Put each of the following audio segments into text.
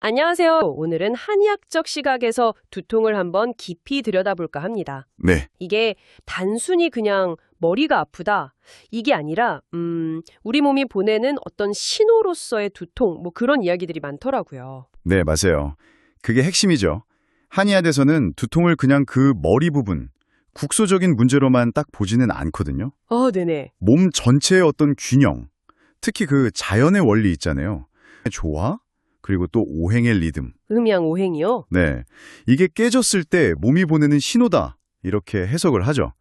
안녕하세요. 오늘은 한의학적 시각에서 두통을 한번 깊이 들여다볼까 합니다. 네, 이게 단순히 그냥 머리가 아프다. 이게 아니라, 음, 우리 몸이 보내는 어떤 신호로서의 두통, 뭐 그런 이야기들이 많더라고요. 네, 맞아요. 그게 핵심이죠. 한의학에서는 두통을 그냥 그 머리 부분, 국소적인 문제로만 딱 보지는 않거든요. 아, 네네. 몸 전체의 어떤 균형, 특히 그 자연의 원리 있잖아요. 조화, 그리고 또 오행의 리듬. 음양 오행이요? 네, 이게 깨졌을 때 몸이 보내는 신호다. 이렇게 해석을 하죠.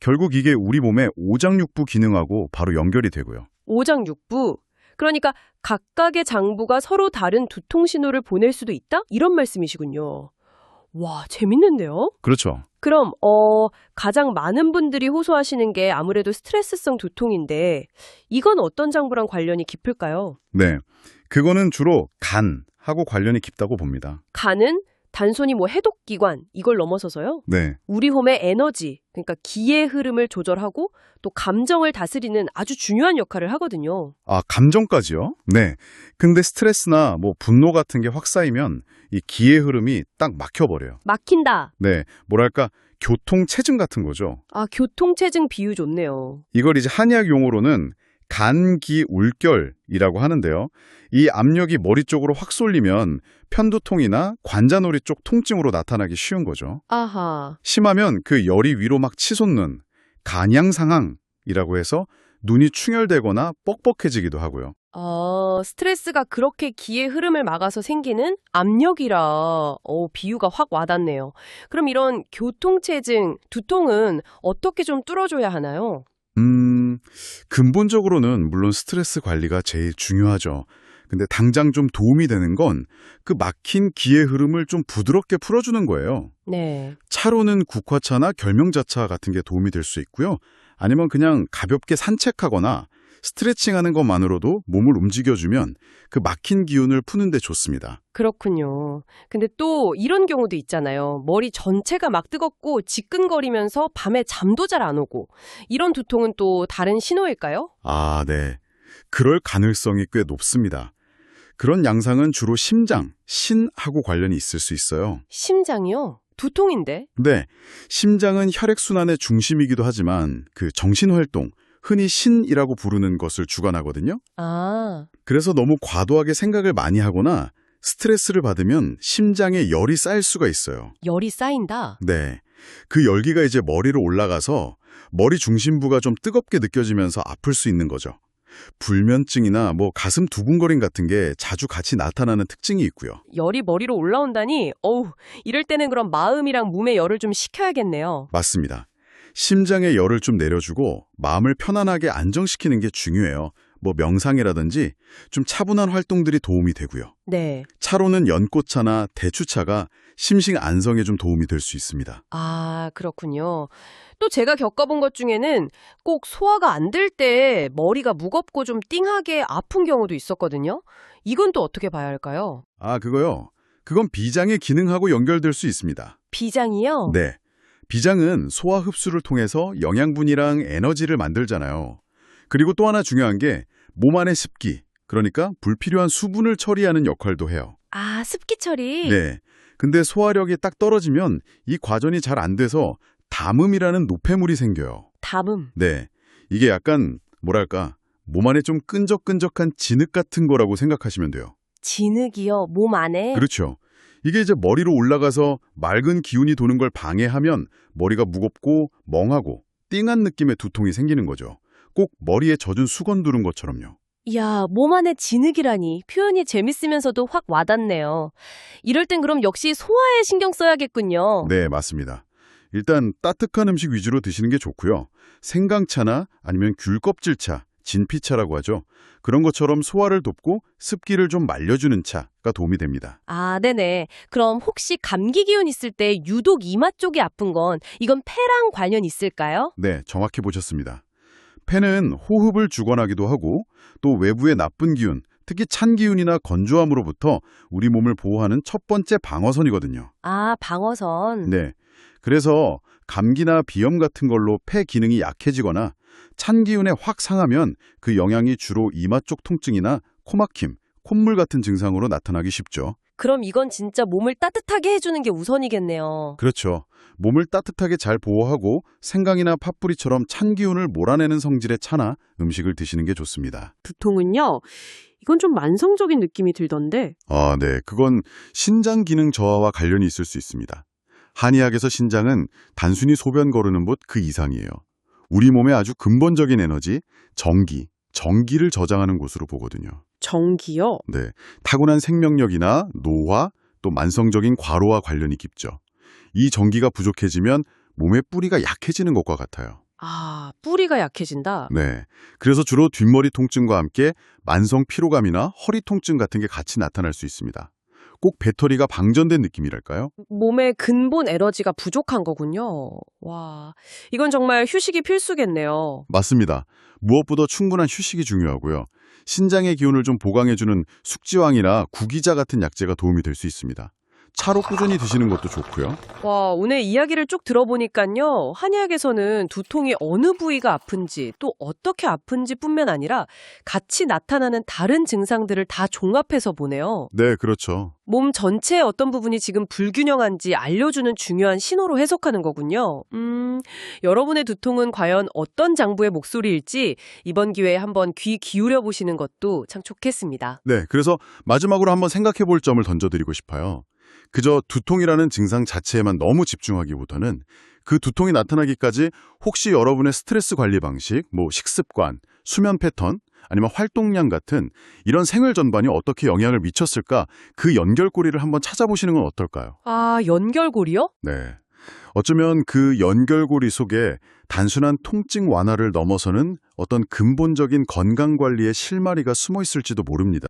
결국 이게 우리 몸의 오장육부 기능하고 바로 연결이 되고요. 오장육부. 그러니까 각각의 장부가 서로 다른 두통 신호를 보낼 수도 있다? 이런 말씀이시군요. 와, 재밌는데요? 그렇죠. 그럼 어 가장 많은 분들이 호소하시는 게 아무래도 스트레스성 두통인데 이건 어떤 장부랑 관련이 깊을까요? 네, 그거는 주로 간하고 관련이 깊다고 봅니다. 간은 단순히 뭐 해독 기관 이걸 넘어서서요. 네, 우리 몸의 에너지, 그러니까 기의 흐름을 조절하고 또 감정을 다스리는 아주 중요한 역할을 하거든요. 아, 감정까지요? 네. 근데 스트레스나 뭐 분노 같은 게 확 쌓이면 이 기의 흐름이 딱 막혀 버려요. 막힌다. 네. 뭐랄까, 교통 체증 같은 거죠. 아, 교통 체증 비유 좋네요. 이걸 이제 한의학 용어로는 간기 울결이라고 하는데요. 이 압력이 머리 쪽으로 확 쏠리면 편두통이나 관자놀이 쪽 통증으로 나타나기 쉬운 거죠. 아하. 심하면 그 열이 위로 막 치솟는 간양상항이라고 해서 눈이 충혈되거나 뻑뻑해지기도 하고요. 어, 스트레스가 그렇게 기의 흐름을 막아서 생기는 압력이라, 어, 비유가 확 와닿네요. 그럼 이런 교통체증, 두통은 어떻게 좀 뚫어줘야 하나요? 음, 근본적으로는 물론 스트레스 관리가 제일 중요하죠. 근데 당장 좀 도움이 되는 건 그 막힌 기의 흐름을 좀 부드럽게 풀어주는 거예요. 네. 차로는 국화차나 결명자차 같은 게 도움이 될 수 있고요. 아니면 그냥 가볍게 산책하거나 스트레칭하는 것만으로도 몸을 움직여주면 그 막힌 기운을 푸는데 좋습니다. 그렇군요. 근데 또 이런 경우도 있잖아요. 머리 전체가 막 뜨겁고 지끈거리면서 밤에 잠도 잘 안 오고. 이런 두통은 또 다른 신호일까요? 아, 네. 그럴 가능성이 꽤 높습니다. 그런 양상은 주로 심장, 신하고 관련이 있을 수 있어요. 심장이요? 두통인데? 네, 심장은 혈액순환의 중심이기도 하지만 그 정신활동, 흔히 신이라고 부르는 것을 주관하거든요. 아, 그래서 너무 과도하게 생각을 많이 하거나 스트레스를 받으면 심장에 열이 쌓일 수가 있어요. 열이 쌓인다. 네, 그 열기가 이제 머리로 올라가서 머리 중심부가 좀 뜨겁게 느껴지면서 아플 수 있는 거죠. 불면증이나 뭐 가슴 두근거림 같은 게 자주 같이 나타나는 특징이 있고요. 열이 머리로 올라온다니, 어우, 이럴 때는 그럼 마음이랑 몸의 열을 좀 식혀야겠네요. 맞습니다. 심장의 열을 좀 내려주고 마음을 편안하게 안정시키는 게 중요해요. 뭐 명상이라든지 좀 차분한 활동들이 도움이 되고요. 네. 차로는 연꽃차나 대추차가 심신 안성에 좀 도움이 될 수 있습니다. 아, 그렇군요. 또 제가 겪어본 것 중에는 꼭 소화가 안 될 때 머리가 무겁고 좀 띵하게 아픈 경우도 있었거든요. 이건 또 어떻게 봐야 할까요? 아, 그거요. 그건 비장의 기능하고 연결될 수 있습니다. 비장이요? 네. 비장은 소화 흡수를 통해서 영양분이랑 에너지를 만들잖아요. 그리고 또 하나 중요한 게 몸 안의 습기, 그러니까 불필요한 수분을 처리하는 역할도 해요. 아, 습기 처리? 네. 근데 소화력이 딱 떨어지면 이 과정이 잘 안 돼서 담음이라는 노폐물이 생겨요. 담음. 네. 이게 약간 뭐랄까 몸 안에 좀 끈적끈적한 진흙 같은 거라고 생각하시면 돼요. 진흙이요? 몸 안에? 그렇죠. 이게 이제 머리로 올라가서 맑은 기운이 도는 걸 방해하면 머리가 무겁고 멍하고 띵한 느낌의 두통이 생기는 거죠. 꼭 머리에 젖은 수건 두른 것처럼요. 이야, 몸 안에 진흙이라니 표현이 재밌으면서도 확 와닿네요. 이럴 땐 그럼 역시 소화에 신경 써야겠군요. 네, 맞습니다. 일단 따뜻한 음식 위주로 드시는 게 좋고요. 생강차나 아니면 귤 껍질차, 진피차라고 하죠. 그런 것처럼 소화를 돕고 습기를 좀 말려주는 차가 도움이 됩니다. 아, 네네. 그럼 혹시 감기 기운 있을 때 유독 이마 쪽이 아픈 건 이건 폐랑 관련 있을까요? 네, 정확히 보셨습니다. 폐는 호흡을 주관하기도 하고 또 외부의 나쁜 기운, 특히 찬 기운이나 건조함으로부터 우리 몸을 보호하는 첫 번째 방어선이거든요. 아, 방어선. 네. 그래서 감기나 비염 같은 걸로 폐 기능이 약해지거나 찬 기운에 확 상하면 그 영향이 주로 이마 쪽 통증이나 코막힘, 콧물 같은 증상으로 나타나기 쉽죠. 그럼 이건 진짜 몸을 따뜻하게 해주는 게 우선이겠네요. 그렇죠. 몸을 따뜻하게 잘 보호하고 생강이나 팥뿌리처럼 찬 기운을 몰아내는 성질의 차나 음식을 드시는 게 좋습니다. 두통은요. 이건 좀 만성적인 느낌이 들던데. 아, 네. 그건 신장 기능 저하와 관련이 있을 수 있습니다. 한의학에서 신장은 단순히 소변 거르는 곳그 이상이에요. 우리 몸의 아주 근본적인 에너지, 정기, 정기를 저장하는 곳으로 보거든요. 정기요. 네. 타고난 생명력이나 노화, 또 만성적인 과로와 관련이 깊죠. 이 정기가 부족해지면 몸의 뿌리가 약해지는 것과 같아요. 아, 뿌리가 약해진다. 네. 그래서 주로 뒷머리 통증과 함께 만성 피로감이나 허리 통증 같은 게 같이 나타날 수 있습니다. 꼭 배터리가 방전된 느낌이랄까요? 몸의 근본 에너지가 부족한 거군요. 와, 이건 정말 휴식이 필수겠네요. 맞습니다. 무엇보다 충분한 휴식이 중요하고요. 신장의 기운을 좀 보강해주는 숙지왕이나 구기자 같은 약재가 도움이 될 수 있습니다. 차로 꾸준히 드시는 것도 좋고요. 와, 오늘 이야기를 쭉 들어보니까요. 한의학에서는 두통이 어느 부위가 아픈지 또 어떻게 아픈지 뿐만 아니라 같이 나타나는 다른 증상들을 다 종합해서 보네요. 네, 그렇죠. 몸 전체의 어떤 부분이 지금 불균형한지 알려주는 중요한 신호로 해석하는 거군요. 음, 여러분의 두통은 과연 어떤 장부의 목소리일지 이번 기회에 한번 귀 기울여 보시는 것도 참 좋겠습니다. 네, 그래서 마지막으로 한번 생각해 볼 점을 던져드리고 싶어요. 그저 두통이라는 증상 자체에만 너무 집중하기보다는 그 두통이 나타나기까지 혹시 여러분의 스트레스 관리 방식, 뭐 식습관, 수면 패턴, 아니면 활동량 같은 이런 생활 전반이 어떻게 영향을 미쳤을까 그 연결고리를 한번 찾아보시는 건 어떨까요? 아, 연결고리요? 네. 어쩌면 그 연결고리 속에 단순한 통증 완화를 넘어서는 어떤 근본적인 건강 관리의 실마리가 숨어 있을지도 모릅니다.